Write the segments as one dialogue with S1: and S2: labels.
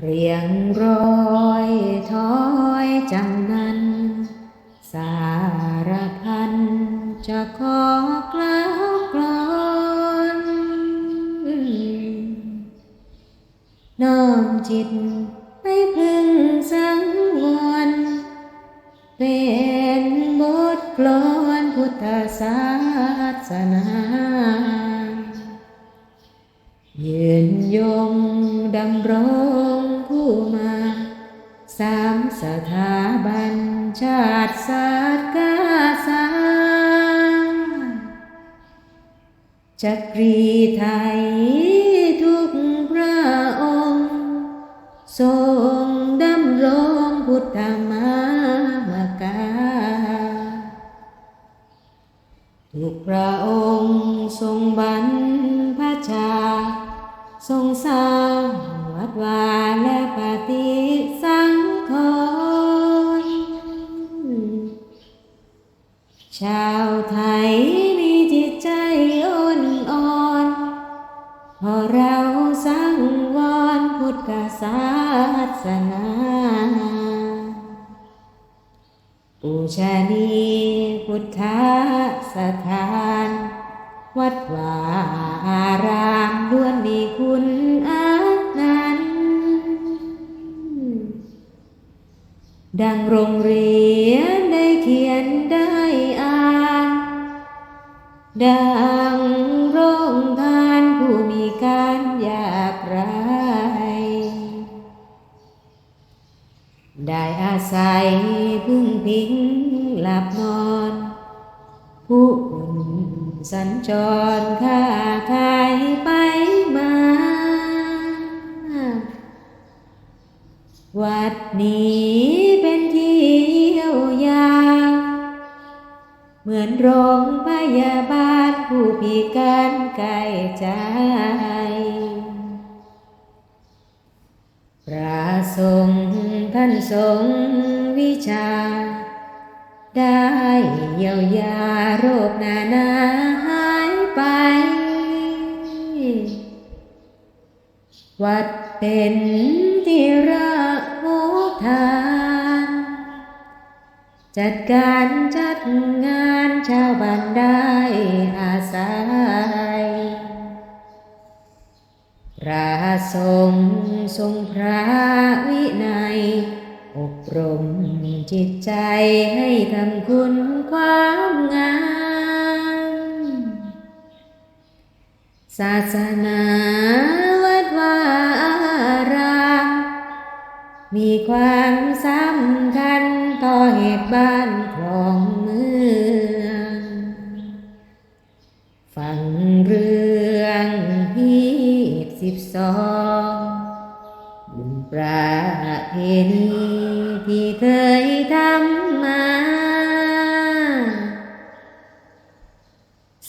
S1: เรียงร้อยถอยจำนั้น สารพันจะขอกล่าวกลอนน้อมจิตไปพึงสังวร เป็นบทกลอนพุทธศาสนายืนยงดำรงู้มา สามสถาบันชาติศาสตร์กาสาจักรีไทยทุกพระองค์ ทรงดำรงพุทธมามกาทุกพระองค์ทรงบรรพชา ทรงสร้าง วาและปฏิสังขรชาวไทยมีจิตใจอ่อนอ่อนพอเราสังวรพุทธศาสนาปูชนีพุทธสถ ลับนอน ผู้คนสัญจรค้าขายไปมา วัดนี้เป็นที่เยี่ยวยา เหมือนโรงพยาบาลผู้พิการไกลใจพระสงฆ์ท่านทรงวิชา ได้เยียวยาโรคนานาหายไป วัดเป็นที่ระโหทาน จัดการจัดงานชาวบ้านได้อาศัยพระสงฆ์ทรงพระวินัย จิตใจให้ทำคุณความงาม ศาสนาวัดวาอารามมีความสำคัญต่อเหตุบ้านของเมืองฟังเรื่องฮีบสิบสองบุญประเพณี ที่เคยทำมา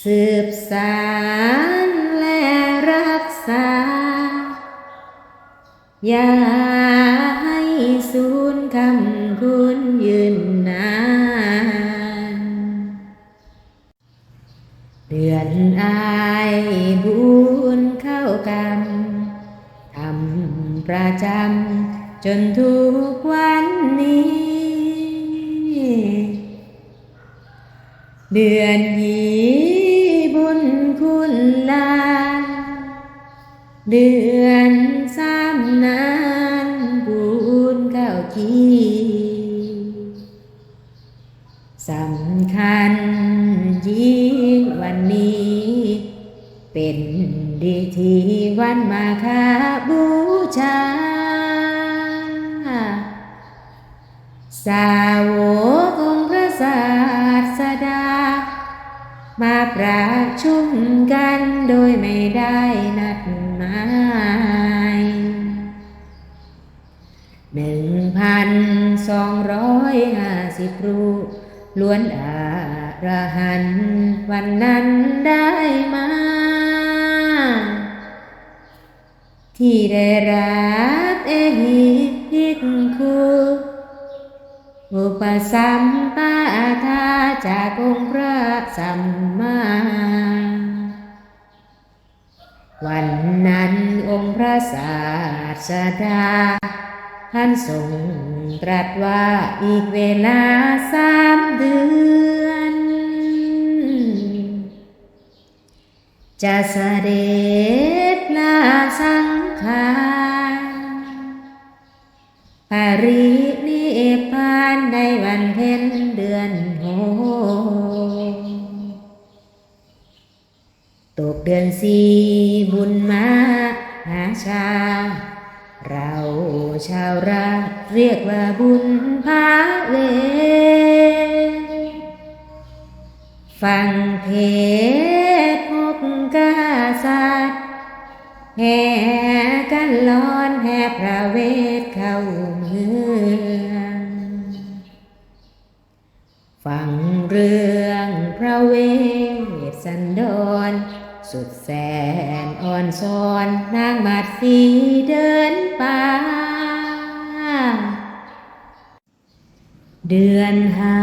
S1: สืบสารและรักษา อย่าให้สูญคำคุณยืนนาน เดือนอายบุญเข้ากรรมทำประจำ จนทุกวันนี้ เดือนยีบุญคุณลา เดือนสามนานบุญเข้าทีสำคัญยิ่งวันนี้ เป็นดีที่วันมาคาบูชา สาวกองพระศาสดา มาประชุมกันโดยไม่ได้นัดหมายหนึ่งพันสองร้อยห้าสิบรูปล้วนอารหันวันนั้นได้มา ที่ได้รับ สัมปาทาจากองค์พระสัมมา วันนั้นองค์พระศาสดาท่านทรงตรัสว่าอีกเวลาสามเดือน จะเสด็จลาสัง บุญพาเลฟังเทศพกกาสัตว์แห่กันลอนแห่พระเวทเข้าเมืองฟังเรื่องพระเวทสันดรสุดแสนอ่อนซอนนางมาดสีเดินไปา เดือนหา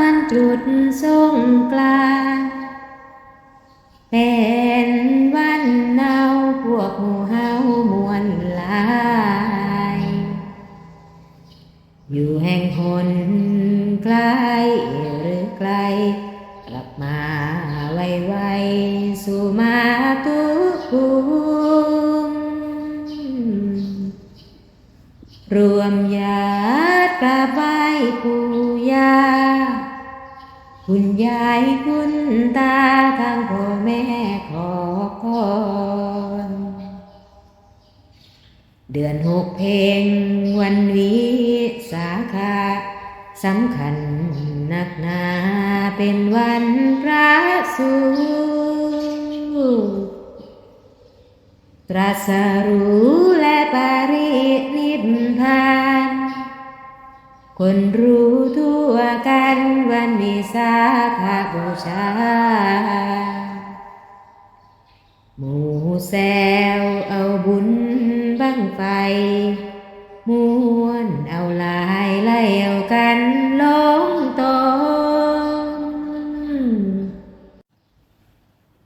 S1: วันตรุษสงกรานเป็นวันเนาพวกหมู่เฮามวลลาย อยู่แห่งหนไกลหรือไกล กลับมาไวไวๆสู่มาตุภูมิรวมญา ยายคุณตาทางพ่อแม่ขอพรเดือนหกเพลงวันวิสาขาสำคัญนักหนาเป็นวันพระสูตรัสรู้และปรินิพ คนรู้ทั่วกันวันวิสาขบูชา หมูแซวเอาบุญบังไฟม้วนเอาลายไล่เอากันลงตน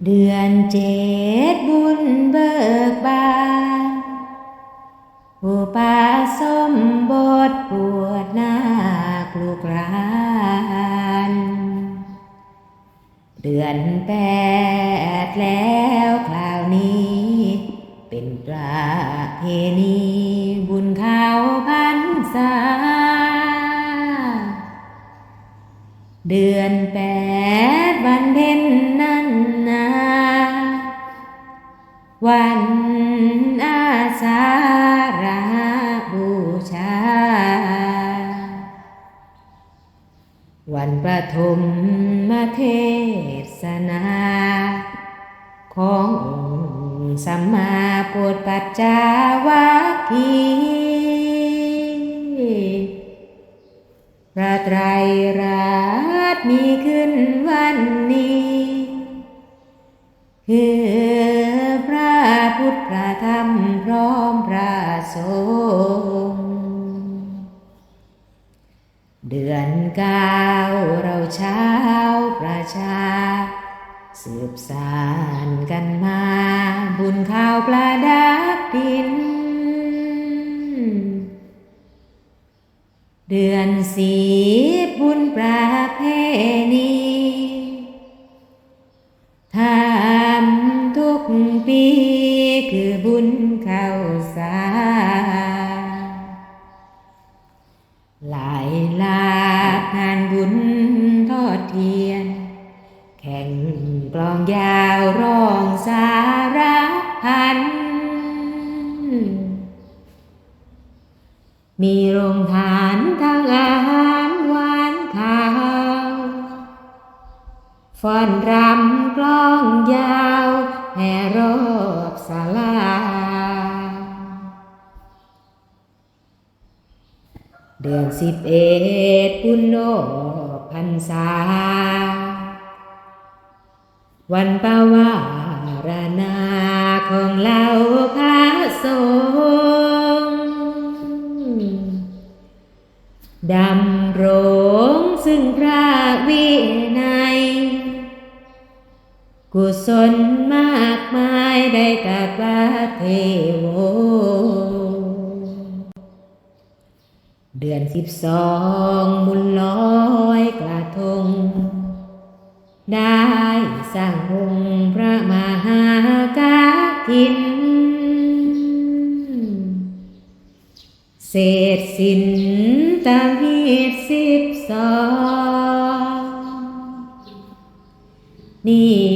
S1: เดือนเจ็ดบุญเบิกบานผู้ป่าสมบทปวด น้าลูกรานเดือนแปดแล้วคราวนี้ เป็นประเพณีบุญข้าวพันษาเดือนแปดวันเพ็ญนั้นนาวัน ประทมมาเทศนา ขององค์สัมมาปุตปัจจาวัคคีพระไตรราชมีขึ้นวันนี้ คือพระพุทธพระธรรมพร้อมพระสงฆ์ ก้าเราเช้าวประชา สืบสานกันมา บุญข้าวปลาดับดิน เดือนสีบุญประเพณีทำทุกปี มีโรงทานทั้งอาหารหวานข้าวฟ้อนรำกลองยาวแห่รอบศาลา เดือนสิบเอ็ดปุณโนพรรษา วันปวารณาของเราพ ซึ่งพระวินัย กุศลมากมายได้เทโว เดือนสิบสองบุญลอยกระทง ได้สร้างองค์พระมหากาทิน เศษสินตามเหตุสิบสองนี่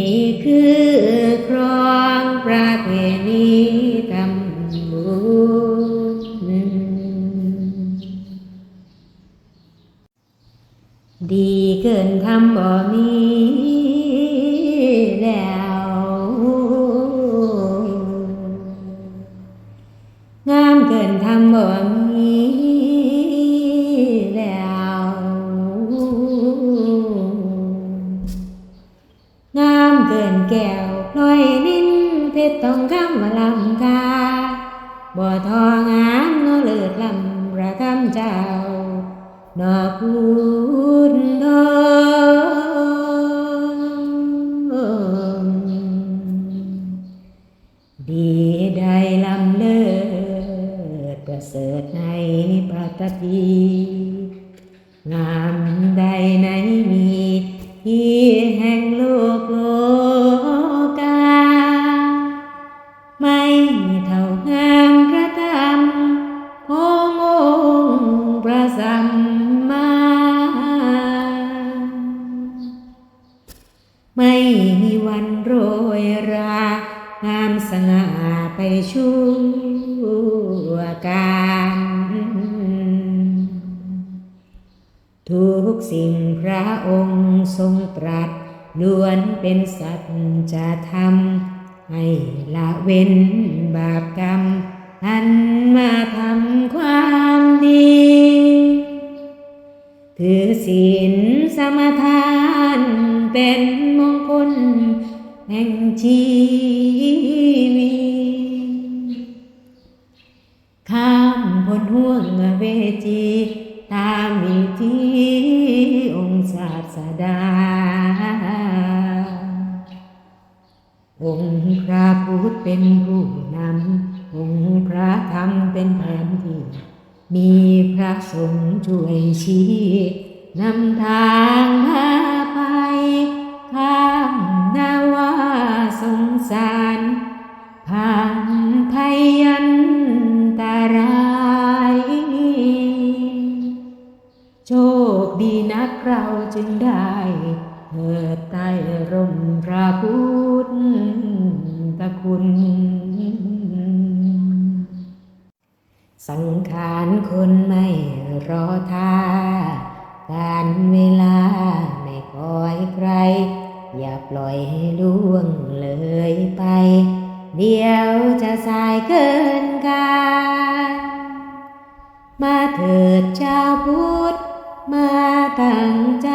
S1: ม่มีวันโรยรางามสง่าไปชั่วการทุกสิ่งพระองค์ทรงตรัสล้วนเป็นสัจธรรมให้ละเว้นบาปกรรมหันมาทำความดี ถือศีลสมทานเป็น แห่งชีวิตข้ามพ้นห่วงเวจีตามวิธีองค์ศาสดา องค์พระพุทธเป็นผู้นำ องค์พระธรรมเป็นแผนที่ มีพระสงฆ์ช่วยชี้นำทางพา สังขารคนไม่รอท่าการเวลาไม่คอยใคร อย่าปล่อยให้ล่วงเลยไป เดี๋ยวจะสายเกินการมาเถิดชาพุทธมาตั้งใจ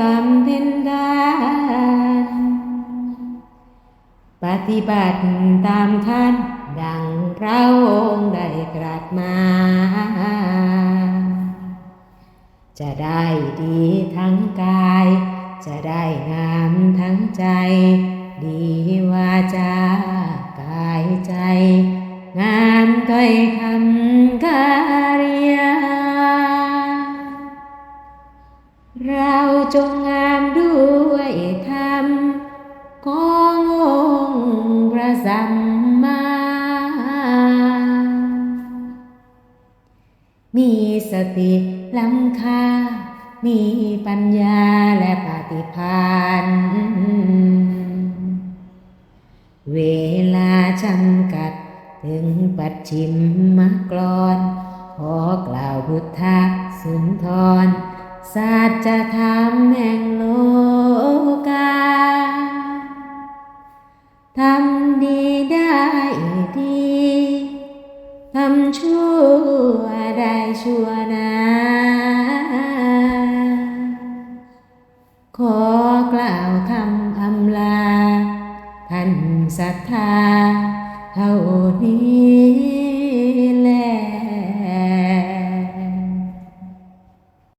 S1: บำเพ็ญทานปฏิบัติตามท่าน ดังพระองค์ได้ตรัสมา จะได้ดีทั้งกาย จะได้งามทั้งใจ ดีวาจากายใจ งามถ้อยคำกาเรียเราจงงามด้วยธรรมขององค์พระสัม ติล้ำค่า มีปัญญาและปฏิภาณเวลาจำกัดถึงปัจฉิมมกรอนขอกล่าวพุทธสุนทรศาสจะถามแม่